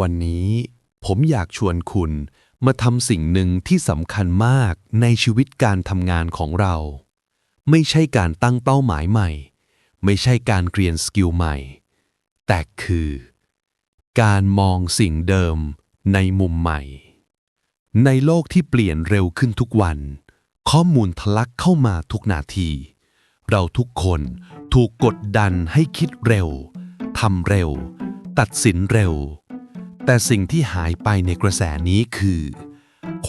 วันนี้ผมอยากชวนคุณมาทำสิ่งหนึ่งที่สำคัญมากในชีวิตการทำงานของเรา ไม่ใช่การตั้งเป้าหมายใหม่ ไม่ใช่การเรียนสกิลใหม่ แต่คือ การมองสิ่งเดิมในมุมใหม่ ในโลกที่เปลี่ยนเร็วขึ้นทุกวัน ข้อมูลทะลักเข้ามาทุกนาที เราทุกคนถูกกดดันให้คิดเร็วทำเร็ว ตัดสินเร็ว แต่สิ่งที่หายไปในกระแสนี้คือ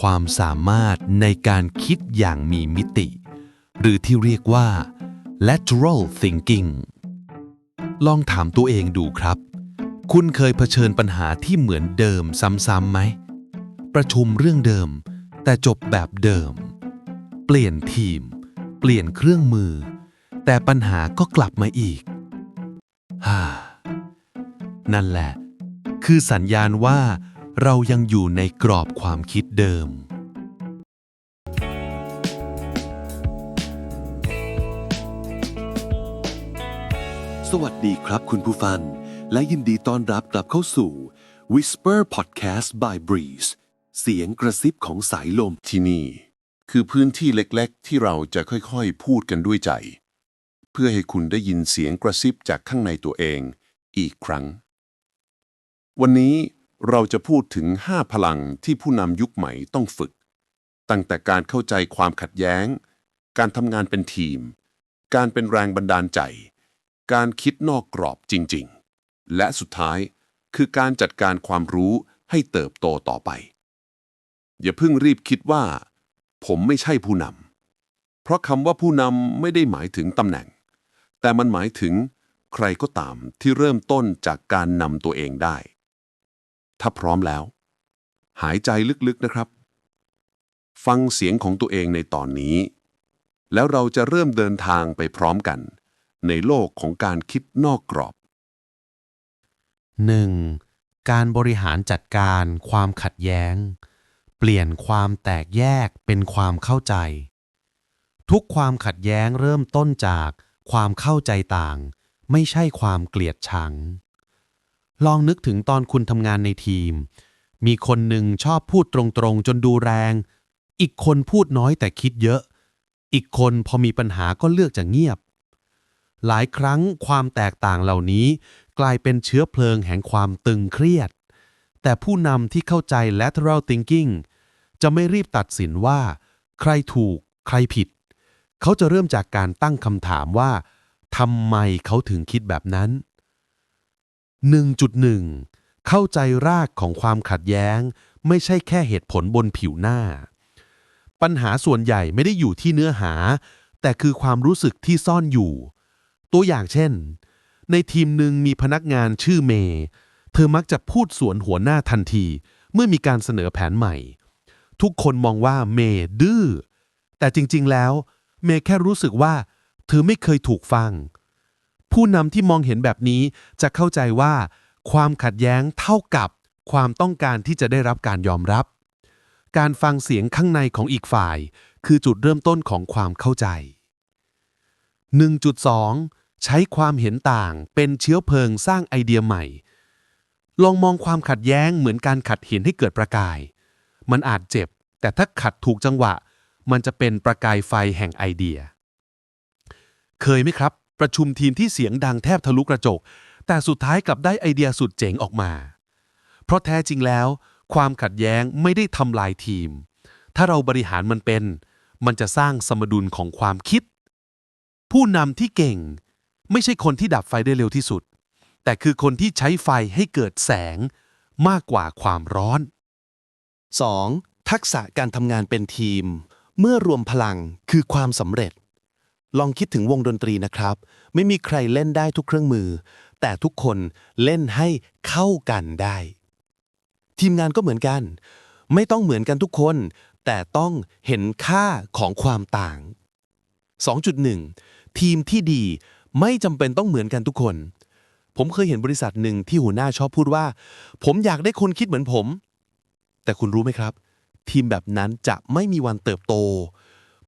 ความสามารถในการคิดอย่างมีมิติ หรือที่เรียกว่า lateral thinking ลองถามตัวเองดูครับ คุณเคยเผชิญปัญหาที่เหมือนเดิมซ้ำๆไหม ประชุมเรื่องเดิม แต่จบแบบเดิม เปลี่ยนทีม เปลี่ยนเครื่องมือ แต่ปัญหาก็กลับมาอีก ฮ่า นั่นแหละ คือสัญญาณว่าเรายังอยู่ในกรอบความคิดเดิม สวัสดีครับคุณผู้ฟัง และยินดีต้อนรับกลับเข้าสู่ Whisper Podcast by Breeze เสียงกระซิบของสายลมที่นี่ คือพื้นที่เล็กๆ ที่เราจะค่อยๆ พูดกันด้วยใจ เพื่อให้คุณได้ยินเสียงกระซิบจากข้างในตัวเองอีกครั้ง วันนี้เราจะพูดถึง 5 พลังที่ผู้นำยุคใหม่ต้องฝึก ตั้งแต่การเข้าใจความขัดแย้ง การทำงานเป็นทีม การเป็นแรงบันดาลใจ การคิดนอกกรอบจริง ๆ และสุดท้ายคือการจัดการความรู้ให้เติบโตต่อไป อย่าเพิ่งรีบคิดว่า ผมไม่ใช่ผู้นำเพราะคำว่าผู้นำไม่ได้หมายถึงตำแหน่ง แต่มันหมายถึงใครก็ตามที่เริ่มต้นจากการนำตัวเองได้ ถ้าพร้อมแล้ว หายใจลึกๆนะครับ ฟังเสียงของตัวเองในตอนนี้ แล้วเราจะเริ่มเดินทางไปพร้อมกัน ในโลกของการคิดนอกกรอบ 1. การบริหารจัดการความขัดแย้ง เปลี่ยนความแตกแยกเป็นความเข้าใจ ทุกความขัดแย้งเริ่มต้นจากความเข้าใจต่าง ไม่ใช่ความเกลียดชัง ลองนึกถึงตอนคุณทำงานในทีม มีคนหนึ่งชอบพูดตรงๆ จนดูแรง อีกคนพูดน้อยแต่คิดเยอะ อีกคนพอมีปัญหาก็เลือกจะเงียบ หลายครั้งความแตกต่างเหล่านี้ กลายเป็นเชื้อเพลิงแห่งความตึงเครียด แต่ผู้นำที่เข้าใจ lateral thinking จะไม่รีบตัดสินว่า ใครถูก ใครผิด เขาจะเริ่มจากการตั้งคำถามว่าทำไมเขาถึงคิดแบบนั้น 1.1 เข้าใจรากของความขัดแย้ง ไม่ใช่แค่เหตุผลบนผิวหน้า ปัญหาส่วนใหญ่ไม่ได้อยู่ที่เนื้อหา แต่คือความรู้สึกที่ซ่อนอยู่ ตัวอย่างเช่น ในทีมหนึ่งมีพนักงานชื่อเมย์เธอมักจะพูดสวนหัวหน้าทันที เมื่อมีการเสนอแผนใหม่ ทุกคนมองว่าเมย์ดื้อแต่จริงๆแล้ว เมย์แค่รู้สึกว่า เธอไม่เคยถูกฟัง ผู้นำที่มองเห็นแบบนี้จะเข้าใจว่า ความขัดแย้งเท่ากับความต้องการที่จะได้รับการยอมรับ การฟังเสียงข้างในของอีกฝ่าย คือจุดเริ่มต้นของความเข้าใจ 1.2 ใช้ความเห็นต่างเป็นเชื้อเพลิงสร้างไอเดียใหม่ ลองมองความขัดแย้งเหมือนการขัดหินให้เกิดประกาย มันอาจเจ็บ แต่ถ้าขัดถูกจังหวะ มันจะเป็นประกายไฟแห่งไอเดีย เคยไหมครับ ประชุมทีมที่เสียงดังแทบทะลุกระจก แต่สุดท้ายกลับได้ไอเดียสุดเจ๋งออกมา เพราะแท้จริงแล้ว ความขัดแย้งไม่ได้ทำลายทีม ถ้าเราบริหารมันเป็น มันจะสร้างสมดุลของความคิด ผู้นำที่เก่ง ไม่ใช่คนที่ดับไฟได้เร็วที่สุด แต่คือคนที่ใช้ไฟให้เกิดแสงมากกว่าความร้อน 2. ทักษะการทำงานเป็นทีม เมื่อรวมพลังคือความสำเร็จ ลองคิดถึงวงดนตรีนะครับ ไม่มีใครเล่นได้ทุกเครื่องมือ แต่ทุกคนเล่นให้เข้ากันได้ ทีมงานก็เหมือนกัน ไม่ต้องเหมือนกันทุกคน แต่ต้องเห็นค่าของความต่าง 2.1 ทีมที่ดีไม่จำเป็นต้องเหมือนกันทุกคน ผมเคยเห็นบริษัทหนึ่งที่หัวหน้าชอบพูดว่า ผมอยากได้คนคิดเหมือนผม แต่คุณรู้ไหมครับ ทีมแบบนั้นจะไม่มีวันเติบโต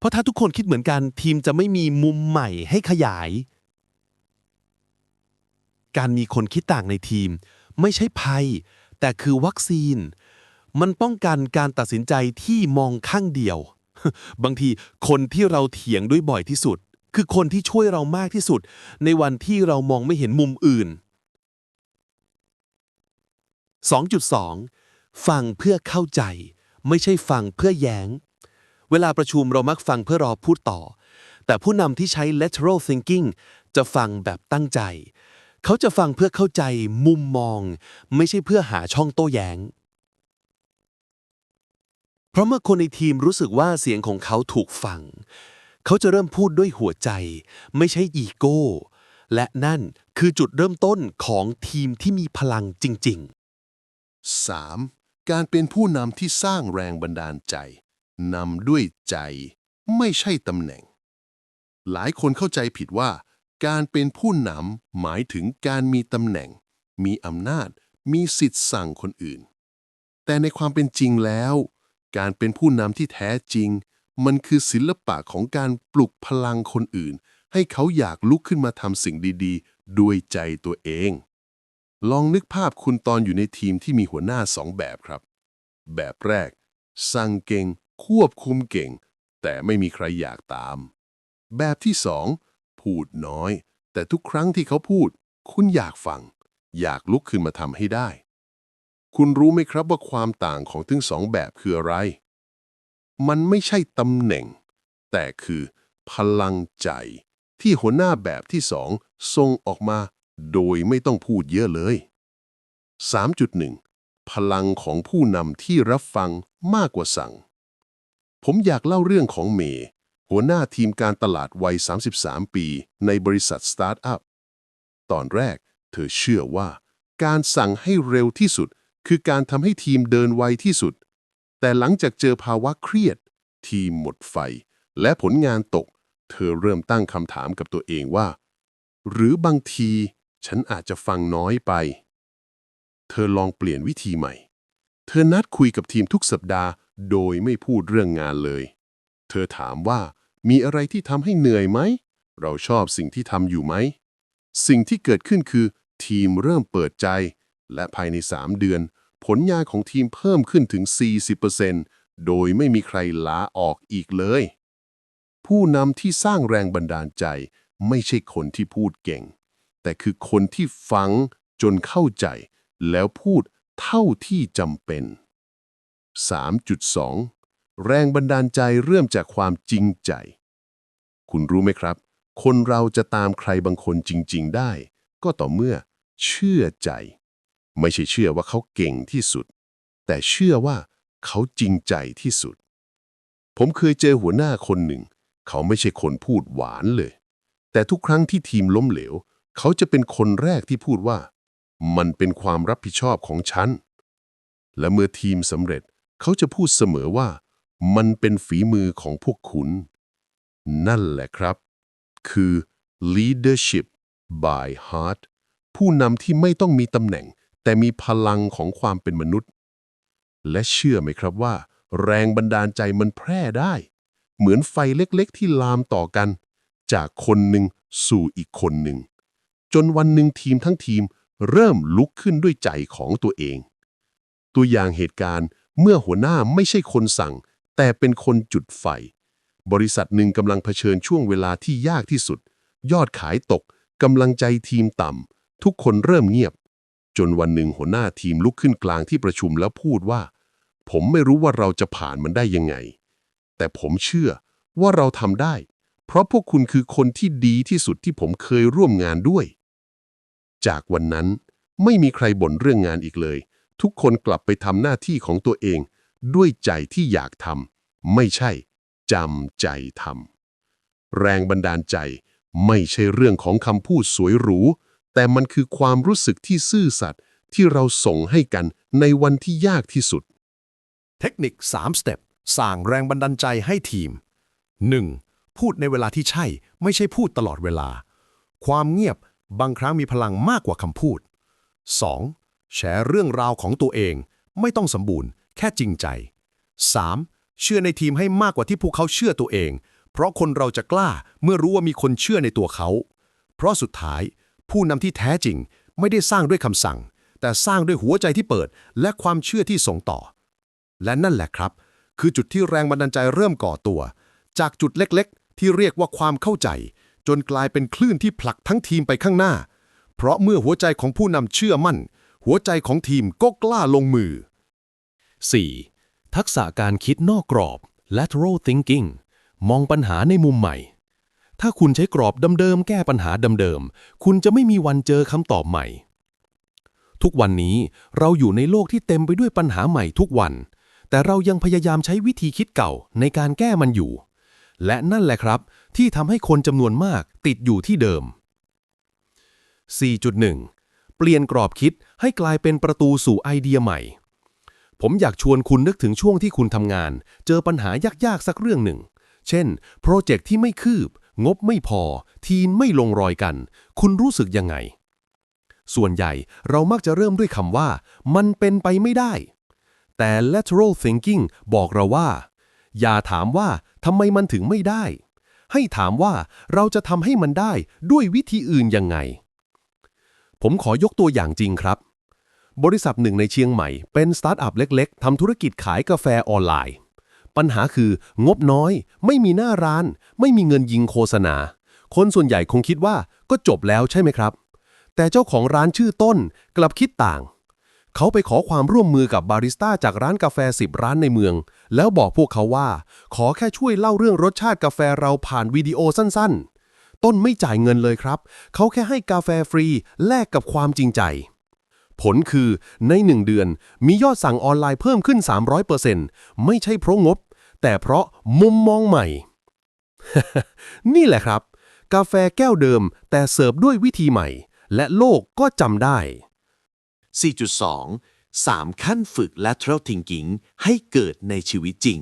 เพราะถ้าทุกคนคิดเหมือนกันทีมจะไม่มีมุมใหม่ให้ขยาย การมีคนคิดต่างในทีม ไม่ใช่ภัย แต่คือวัคซีน มันป้องกันการตัดสินใจที่มองข้างเดียว บางทีคนที่เราเถียงด้วยบ่อยที่สุด คือคนที่ช่วยเรามากที่สุด ในวันที่เรามองไม่เห็นมุมอื่น 2.2 ฟังเพื่อเข้าใจ ไม่ใช่ฟังเพื่อแย้ง เวลาประชุมเรามักฟังเพื่อรอพูดต่อ แต่ผู้นำที่ใช้ lateral thinking จะฟังแบบตั้งใจ เขาจะฟังเพื่อเข้าใจมุมมอง ไม่ใช่เพื่อหาช่องโต้แย้ง เพราะเมื่อคนในทีมรู้สึกว่าเสียงของเขาถูกฟัง เขาจะเริ่มพูดด้วยหัวใจ ไม่ใช่อีโก้ และนั่นคือจุดเริ่มต้นของทีมที่มีพลังจริง ๆ 3. การเป็นผู้นำที่สร้างแรงบันดาลใจ นำด้วยใจ ไม่ใช่ตำแหน่ง หลายคนเข้าใจผิดว่า การเป็นผู้นำหมายถึงการมีตำแหน่ง มีอำนาจ มีสิทธิ์สั่งคนอื่น แต่ในความเป็นจริงแล้ว การเป็นผู้นำที่แท้จริง มันคือศิลปะของการปลุกพลังคนอื่น ให้เขาอยากลุกขึ้นมาทำสิ่งดีๆ ด้วยใจตัวเอง ลองนึกภาพคุณตอนอยู่ในทีมที่มีหัวหน้าสองแบบครับ แบบแรกสั่งเก่ง ควบคุมเก่ง แต่ไม่มีใครอยากตาม แบบที่สองพูดน้อย แต่ทุกครั้งที่เขาพูด คุณอยากฟัง อยากลุกขึ้นมาทำให้ได้ คุณรู้ไหมครับว่าความต่างของทั้งสองแบบคืออะไร มันไม่ใช่ตำแหน่ง แต่คือพลังใจ ที่หัวหน้าแบบที่สองส่งออกมาโดยไม่ต้องพูดเยอะเลย 3.1 พลังของผู้นำที่รับฟังมากกว่าสั่ง ผมอยากเล่าเรื่องของเมย์หัวหน้าทีมการตลาดวัย 33 ปี ในบริษัทสตาร์ทอัพ ตอนแรก เธอเชื่อว่า การสั่งให้เร็วที่สุด คือการทำให้ทีมเดินไวที่สุด แต่หลังจากเจอภาวะเครียด ทีมหมดไฟ และผลงานตก เธอเริ่มตั้งคำถามกับตัวเองว่า หรือบางที ฉันอาจจะฟังน้อยไป เธอลองเปลี่ยนวิธีใหม่ เธอนัดคุยกับทีมทุกสัปดาห์ โดยไม่พูดเรื่องงานเลย เธอถามว่ามีอะไรที่ทำให้เหนื่อยไหม เราชอบสิ่งที่ทำอยู่ไหม สิ่งที่เกิดขึ้นคือ ทีมเริ่มเปิดใจ และภายใน 3 เดือน ผลงานของทีมเพิ่มขึ้นถึง 40%โดยไม่มีใครลาออกอีกเลย ผู้นำที่สร้างแรงบันดาลใจ ไม่ใช่คนที่พูดเก่ง แต่คือคนที่ฟังจนเข้าใจ แล้วพูดเท่าที่จำเป็น 3.2 แรงบันดาลใจเริ่มจากความจริงใจ คุณรู้ไหมครับ คนเราจะตามใครบางคนจริง ๆ ได้ ก็ต่อเมื่อ เชื่อใจ ไม่ใช่เชื่อว่าเขาเก่งที่สุด แต่เชื่อว่าเขาจริงใจที่สุด ผมเคยเจอหัวหน้าคนหนึ่ง เขาไม่ใช่คนพูดหวานเลย แต่ทุกครั้งที่ทีมล้มเหลว เขาจะเป็นคนแรกที่พูดว่า มันเป็นความรับผิดชอบของฉัน และเมื่อทีมสำเร็จ เขาจะพูดเสมอว่า มันเป็นฝีมือของพวกคุณ นั่นแหละครับ คือ leadership by heart ผู้นำที่ไม่ต้องมีตำแหน่ง แต่มีพลังของความเป็นมนุษย์ และเชื่อไหมครับว่า แรงบันดาลใจมันแพร่ได้ เหมือนไฟเล็กๆ ที่ลามต่อกัน จากคนหนึ่งสู่อีกคนหนึ่ง จนวันหนึ่งทีมทั้งทีมเริ่มลุกขึ้นด้วยใจของตัวเอง ตัวอย่างเหตุการณ์ เมื่อหัวหน้าไม่ใช่คนสั่ง แต่เป็นคนจุดไฟ บริษัทหนึ่งกำลังเผชิญช่วงเวลาที่ยากที่สุด ยอดขายตกกำลังใจทีมต่ำทุกคนเริ่มเงียบ จนวันหนึ่งหัวหน้าทีมลุกขึ้นกลางที่ประชุมแล้วพูดว่า ผมไม่รู้ว่าเราจะผ่านมันได้ยังไง แต่ผมเชื่อว่าเราทำได้ เพราะพวกคุณคือคนที่ดีที่สุดที่ผมเคยร่วมงานด้วย จากวันนั้นไม่มีใครบ่นเรื่องงานอีกเลย ทุกคนกลับไปทำหน้าที่ของตัวเอง ด้วยใจที่อยากทำไม่ใช่จำใจทำแรงบันดาลใจไม่ใช่เรื่องของคำพูดสวยหรู แต่มันคือความรู้สึกที่ซื่อสัตย์ที่เราส่งให้กันในวันที่ยากที่สุด เทคนิค 3 สเต็ปสร้างแรงบันดาลใจให้ทีม 1. พูดในเวลาที่ใช่ ไม่ใช่พูดตลอดเวลา ความเงียบ บางครั้งมีพลังมากกว่าคำพูด 2. แชร์เรื่องราวของตัวเอง ไม่ต้องสมบูรณ์ แค่จริงใจ 3. เชื่อในทีมให้มากกว่าที่พวกเขาเชื่อตัวเอง เพราะคนเราจะกล้าเมื่อรู้ว่ามีคนเชื่อในตัวเขา เพราะสุดท้าย ผู้นำที่แท้จริงไม่ได้สร้างด้วยคำสั่ง แต่สร้างด้วยหัวใจที่เปิด และความเชื่อที่ส่งต่อ และนั่นแหละครับ คือจุดที่แรงบันดาลใจเริ่มก่อตัว จากจุดเล็กๆ ที่เรียกว่าความเข้าใจ จนกลายเป็นคลื่นที่ผลักทั้งทีมไปข้างหน้า เพราะเมื่อหัวใจของผู้นำเชื่อมั่น หัวใจของทีมก็กล้าลงมือ 4. ทักษะการคิดนอกกรอบ lateral thinking มองปัญหาในมุมใหม่ ถ้าคุณใช้กรอบเดิมๆแก้ปัญหาเดิมๆ คุณจะไม่มีวันเจอคำตอบใหม่ ทุกวันนี้เราอยู่ในโลกที่เต็มไปด้วยปัญหาใหม่ทุกวัน แต่เรายังพยายามใช้วิธีคิดเก่าในการแก้มันอยู่ และนั่นแหละครับ ที่ทำให้คนจำนวนมากติดอยู่ที่เดิม 4.1 เปลี่ยนกรอบคิดให้กลายเป็นประตูสู่ไอเดียใหม่ ผมอยากชวนคุณนึกถึงช่วงที่คุณทำงาน เจอปัญหายากๆสักเรื่องหนึ่ง เช่น โปรเจกต์ที่ไม่คืบ งบไม่พอ ทีมไม่ลงรอยกัน คุณรู้สึกยังไง ส่วนใหญ่เรามักจะเริ่มด้วยคำว่า มันเป็นไปไม่ได้ แต่ lateral thinking บอกเราว่า อย่าถามว่าทำไมมันถึงไม่ได้ ให้ถามว่าเราจะทำให้มันได้ด้วยวิธีอื่นยังไง ผมขอยกตัวอย่างจริงครับ บริษัทหนึ่งในเชียงใหม่ เป็นสตาร์ทอัพเล็กๆทำธุรกิจขายกาแฟออนไลน์ ปัญหาคืองบน้อย ไม่มีหน้าร้าน ไม่มีเงินยิงโฆษณา คนส่วนใหญ่คงคิดว่าก็จบแล้วใช่ไหมครับ แต่เจ้าของร้านชื่อต้นกลับคิดต่าง เขาไปขอความร่วมมือกับบาริสต้าจากร้านกาแฟ 10 ร้านในเมือง แล้วบอกพวกเขาว่า ขอแค่ช่วยเล่าเรื่องรสชาติกาแฟเราผ่านวิดีโอสั้นๆ ต้นไม่จ่ายเงินเลยครับ เขาแค่ให้กาแฟฟรีแลกกับความจริงใจ ผลคือในหนึ่งเดือนมียอดสั่งออนไลน์เพิ่มขึ้น 300%ไม่ใช่เพราะงบ แต่เพราะมุมมองใหม่ นี่แหละครับ กาแฟแก้วเดิมแต่เสิร์ฟด้วยวิธีใหม่ และโลกก็จำได้ 4.2 3 ขั้นฝึก lateral thinking ให้เกิดในชีวิตจริง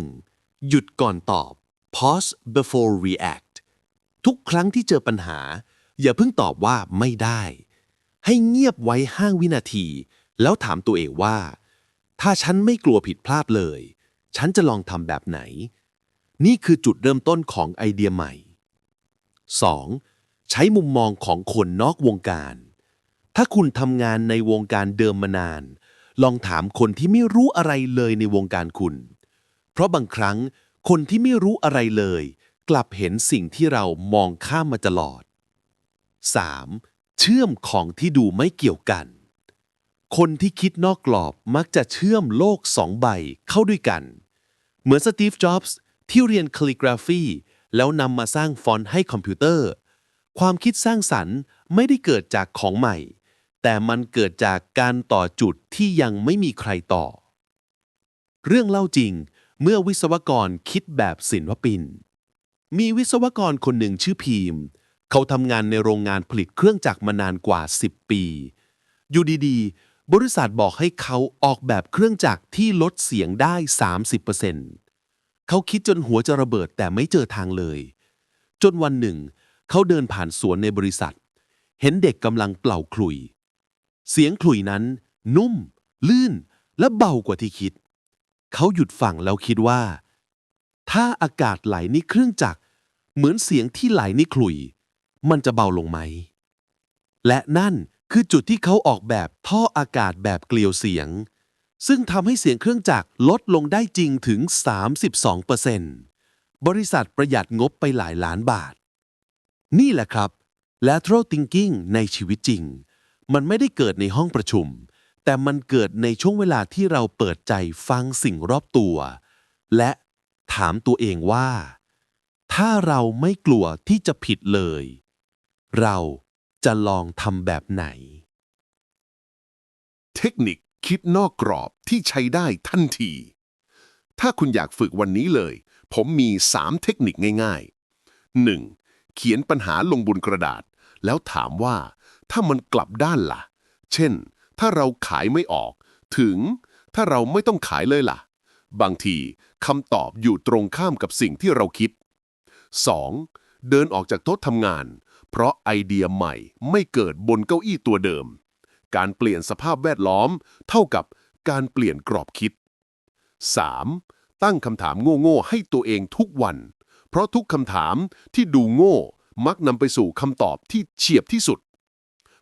1. หยุดก่อนตอบ pause before react ทุกครั้งที่เจอปัญหา อย่าเพิ่งตอบว่าไม่ได้ ให้เงียบไว้ห้าวินาที แล้วถามตัวเองว่า ถ้าฉันไม่กลัวผิดพลาดเลย ฉันจะลองทำแบบไหน นี่คือจุดเริ่มต้นของไอเดียใหม่ 2. ใช้มุมมองของคนนอกวงการ ถ้าคุณทำงานในวงการเดิมมานาน ลองถามคนที่ไม่รู้อะไรเลยในวงการคุณ เพราะบางครั้งคนที่ไม่รู้อะไรเลย กลับเห็นสิ่งที่เรามองข้ามมาตลอด 3. เชื่อมของที่ดูไม่เกี่ยวกัน คนที่คิดนอกกรอบมักจะเชื่อมโลกสองใบเข้าด้วยกัน เหมือนสตีฟ จ็อบส์ที่เรียนคลิกราฟีแล้วนำมาสร้างฟอนต์ให้คอมพิวเตอร์ ความคิดสร้างสรรค์ไม่ได้เกิดจากของใหม่ แต่มันเกิดจากการต่อจุดที่ยังไม่มีใครต่อ เรื่องเล่าจริง เมื่อวิศวกรคิดแบบศิลปิน มีวิศวกรคนหนึ่งชื่อพีม เขาทำงานในโรงงานผลิตเครื่องจักรมานานกว่า 10 ปี อยู่ดีๆ บริษัทบอกให้เขาออกแบบเครื่องจักรที่ลดเสียงได้ 30%เขาคิดจนหัวจะระเบิดแต่ไม่เจอทางเลย จนวันหนึ่ง เขาเดินผ่านสวนในบริษัท เห็นเด็กกำลังเป่าขลุย เสียงขลุยนั้น นุ่ม ลื่น และเบากว่าที่คิด เขาหยุดฟังแล้วคิดว่าถ้าอากาศไหลในเครื่องจักร เหมือนเสียงที่ไหลในขลุย มันจะเบาลงไหม และนั่นคือจุดที่เขาออกแบบท่ออากาศแบบเกลียวเสียง ซึ่งทำให้เสียงเครื่องจักรลดลงได้จริงถึง 32%บริษัทประหยัดงบไปหลายล้านบาท นี่แหละครับ lateral thinking ในชีวิตจริง มันไม่ได้เกิดในห้องประชุม แต่มันเกิดในช่วงเวลาที่เราเปิดใจฟังสิ่งรอบตัว และถามตัวเองว่า ถ้าเราไม่กลัวที่จะผิดเลย เราจะลองทำแบบไหน เทคนิคคิดนอกกรอบที่ใช้ได้ทันที ถ้าคุณอยากฝึกวันนี้เลย ผมมี 3 เทคนิคง่าย ๆ 1. เขียนปัญหาลงบนกระดาษ แล้วถามว่า ถ้ามันกลับด้านล่ะ เช่น ถ้าเราขายไม่ออก ถึง ถ้าเราไม่ต้องขายเลยล่ะ บางทีคำตอบอยู่ตรงข้ามกับสิ่งที่เราคิด 2. เดินออกจากโต๊ะทำงาน เพราะไอเดียใหม่ไม่เกิดบนเก้าอี้ตัวเดิม การเปลี่ยนสภาพแวดล้อม เท่ากับการเปลี่ยนกรอบคิด 3. ตั้งคำถามโง่ๆให้ตัวเองทุกวัน เพราะทุกคำถามที่ดูโง่ มักนำไปสู่คำตอบที่เฉียบที่สุด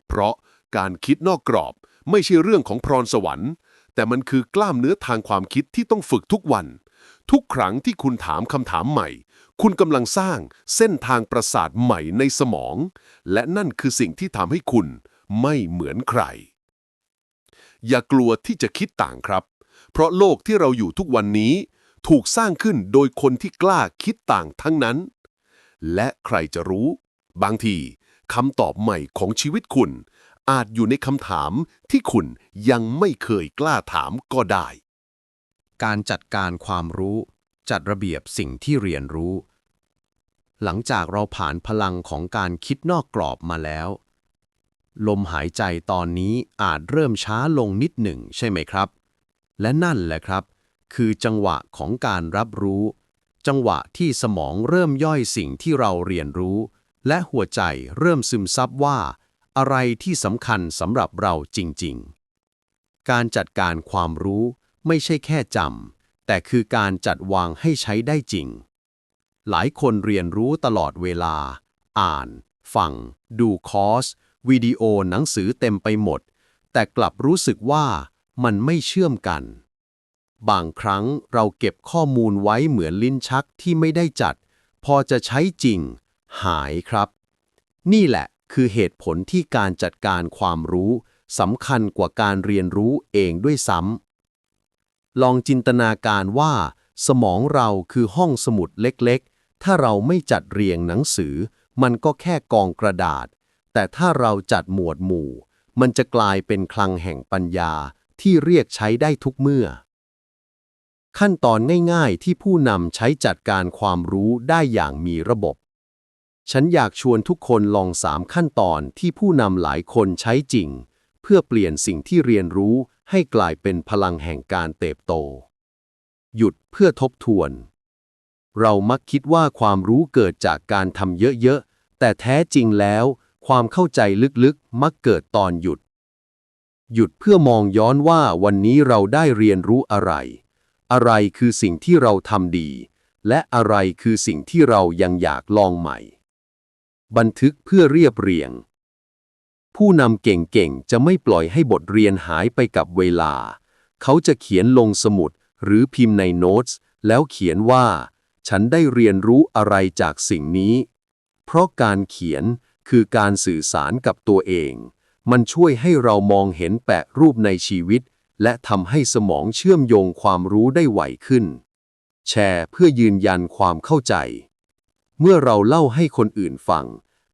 เพราะการคิดนอกกรอบไม่ใช่เรื่องของพรสวรรค์ แต่มันคือกล้ามเนื้อทางความคิดที่ต้องฝึกทุกวัน ทุกครั้งที่คุณถามคำถามใหม่ คุณกำลังสร้างเส้นทางประสาทใหม่ในสมอง และนั่นคือสิ่งที่ทำให้คุณไม่เหมือนใคร อย่ากลัวที่จะคิดต่างครับ เพราะโลกที่เราอยู่ทุกวันนี้ ถูกสร้างขึ้นโดยคนที่กล้าคิดต่างทั้งนั้น และใครจะรู้ บางทีคำตอบใหม่ของชีวิตคุณ อาจอยู่ในคำถามที่คุณยังไม่เคยกล้าถามก็ได้ การจัดการความรู้ จัดระเบียบสิ่งที่เรียนรู้ หลังจากเราผ่านพลังของการคิดนอกกรอบมาแล้ว ลมหายใจตอนนี้อาจเริ่มช้าลงนิดหนึ่งใช่ไหมครับ และนั่นแหละครับ คือจังหวะของการรับรู้ จังหวะที่สมองเริ่มย่อยสิ่งที่เราเรียนรู้ และหัวใจเริ่มซึมซับว่า อะไรที่สำคัญสำหรับเราจริง ๆ การจัดการความรู้ ไม่ใช่แค่จำแต่คือการจัดวางให้ใช้ได้จริง หลายคนเรียนรู้ตลอดเวลา อ่าน ฟัง ดูคอร์ส วิดีโอหนังสือเต็มไปหมด แต่กลับรู้สึกว่ามันไม่เชื่อมกัน บางครั้งเราเก็บข้อมูลไว้เหมือนลิ้นชักที่ไม่ได้จัด พอจะใช้จริง หายครับ นี่แหละคือเหตุผลที่การจัดการความรู้สำคัญกว่าการเรียนรู้เองด้วยซ้ำ ลองจินตนาการว่า สมองเราคือห้องสมุดเล็กๆ ถ้าเราไม่จัดเรียงหนังสือ มันก็แค่กองกระดาษ แต่ถ้าเราจัดหมวดหมู่ มันจะกลายเป็นคลังแห่งปัญญาที่เรียกใช้ได้ทุกเมื่อ ขั้นตอนง่ายๆที่ผู้นำใช้จัดการความรู้ได้อย่างมีระบบ ฉันอยากชวนทุกคนลองสามขั้นตอนที่ผู้นำหลายคนใช้จริง เพื่อเปลี่ยนสิ่งที่เรียนรู้ ให้กลายเป็นพลังแห่งการเติบโต หยุดเพื่อทบทวน เรามักคิดว่าความรู้เกิดจากการทำเยอะๆ แต่แท้จริงแล้ว ความเข้าใจลึกๆ มักเกิดตอนหยุด หยุดเพื่อมองย้อนว่าวันนี้เราได้เรียนรู้อะไร อะไรคือสิ่งที่เราทำดี และอะไรคือสิ่งที่เรายังอยากลองใหม่ บันทึกเพื่อเรียบเรียง ผู้นำเก่งๆ จะไม่ปล่อยให้บทเรียนหายไปกับเวลา เขาจะเขียนลงสมุดหรือพิมพ์ในโน้ตแล้วเขียนว่า ฉันได้เรียนรู้อะไรจากสิ่งนี้ เพราะการเขียนคือการสื่อสารกับตัวเอง มันช่วยให้เรามองเห็นแปะรูปในชีวิต และทำให้สมองเชื่อมโยงความรู้ได้ไวขึ้น แชร์เพื่อยืนยันความเข้าใจ เมื่อเราเล่าให้คนอื่นฟัง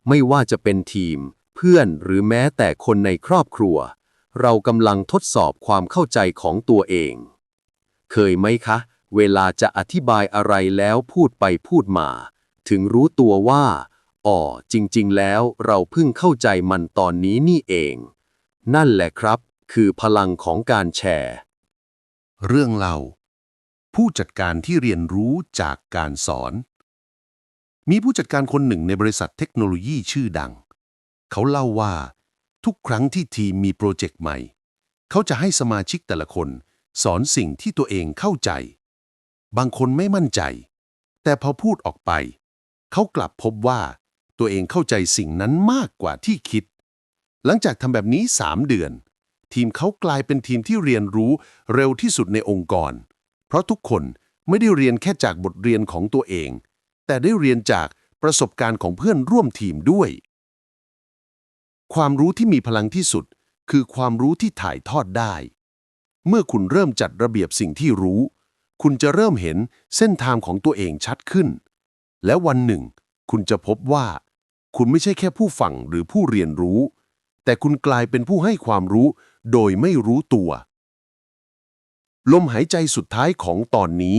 ไม่ว่าจะเป็นทีม พื่อนหรือแม้แต่คนในครอบครัว เรากำลังทดสอบความเข้าใจของตัวเอง เคยไหมคะ เวลาจะอธิบายอะไรแล้วพูดไปพูดมา ถึงรู้ตัวว่าอ๋อจริง ๆ แล้วเราเพิ่งเข้าใจมันตอนนี้นี่เอง นั่นแหละครับ คือพลังของการแชร์ เรื่องเล่าผู้จัดการที่เรียนรู้จากการสอน มีผู้จัดการคนหนึ่งในบริษัทเทคโนโลยีชื่อดัง เขาเล่าว่า ทุกครั้งที่ทีมมีโปรเจกต์ใหม่ เขาจะให้สมาชิกแต่ละคน สอนสิ่งที่ตัวเองเข้าใจ บางคนไม่มั่นใจ แต่พอพูดออกไป เขากลับพบว่า ตัวเองเข้าใจสิ่งนั้นมากกว่าที่คิด หลังจากทำแบบนี้ 3 เดือน ทีมเขากลายเป็นทีมที่เรียนรู้เร็วที่สุดในองค์กร เพราะทุกคนไม่ได้เรียนแค่จากบทเรียนของตัวเอง แต่ได้เรียนจากประสบการณ์ของเพื่อนร่วมทีมด้วย ความรู้ที่มีพลังที่สุด คือความรู้ที่ถ่ายทอดได้ เมื่อคุณเริ่มจัดระเบียบสิ่งที่รู้ คุณจะเริ่มเห็นเส้นทางของตัวเองชัดขึ้น และวันหนึ่ง คุณจะพบว่า คุณไม่ใช่แค่ผู้ฟังหรือผู้เรียนรู้ แต่คุณกลายเป็นผู้ให้ความรู้โดยไม่รู้ตัว ลมหายใจสุดท้ายของตอนนี้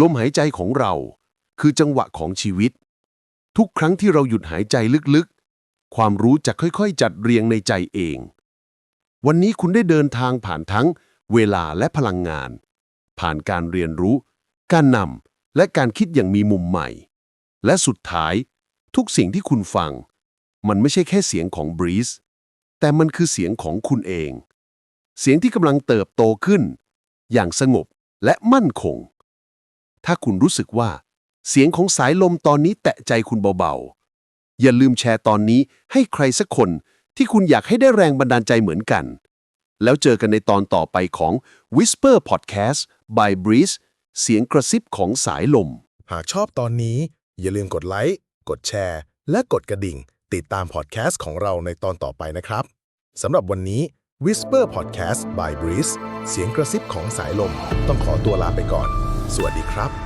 ลมหายใจของเรา คือจังหวะของชีวิต ทุกครั้งที่เราหยุดหายใจลึกๆ ความรู้จะค่อยๆ จัดเรียงในใจเอง วันนี้คุณได้เดินทางผ่านทั้งเวลาและพลังงาน ผ่านการเรียนรู้ การนำและการคิดอย่างมีมุมใหม่ และสุดท้าย ทุกสิ่งที่คุณฟัง มันไม่ใช่แค่เสียงของบรีซแต่มันคือเสียงของคุณเอง เสียงที่กำลังเติบโตขึ้น อย่างสงบและมั่นคง ถ้าคุณรู้สึกว่า เสียงของสายลมตอนนี้แตะใจคุณเบาๆ อย่าลืมแชร์ตอนนี้ให้ใครสักคนที่คุณอยากให้ได้แรงบันดาลใจเหมือนกัน แล้วเจอกันในตอนต่อไปของ Whisper Podcast by Breeze เสียงกระซิบของสายลม หากชอบตอนนี้ อย่าลืมกดไลค์ กดแชร์ และกดกระดิ่ง ติดตามพอดแคสต์ของเราในตอนต่อไปนะครับสำหรับวันนี้ Whisper Podcast by Breeze เสียงกระซิบของสายลม ต้องขอตัวลาไปก่อน สวัสดีครับ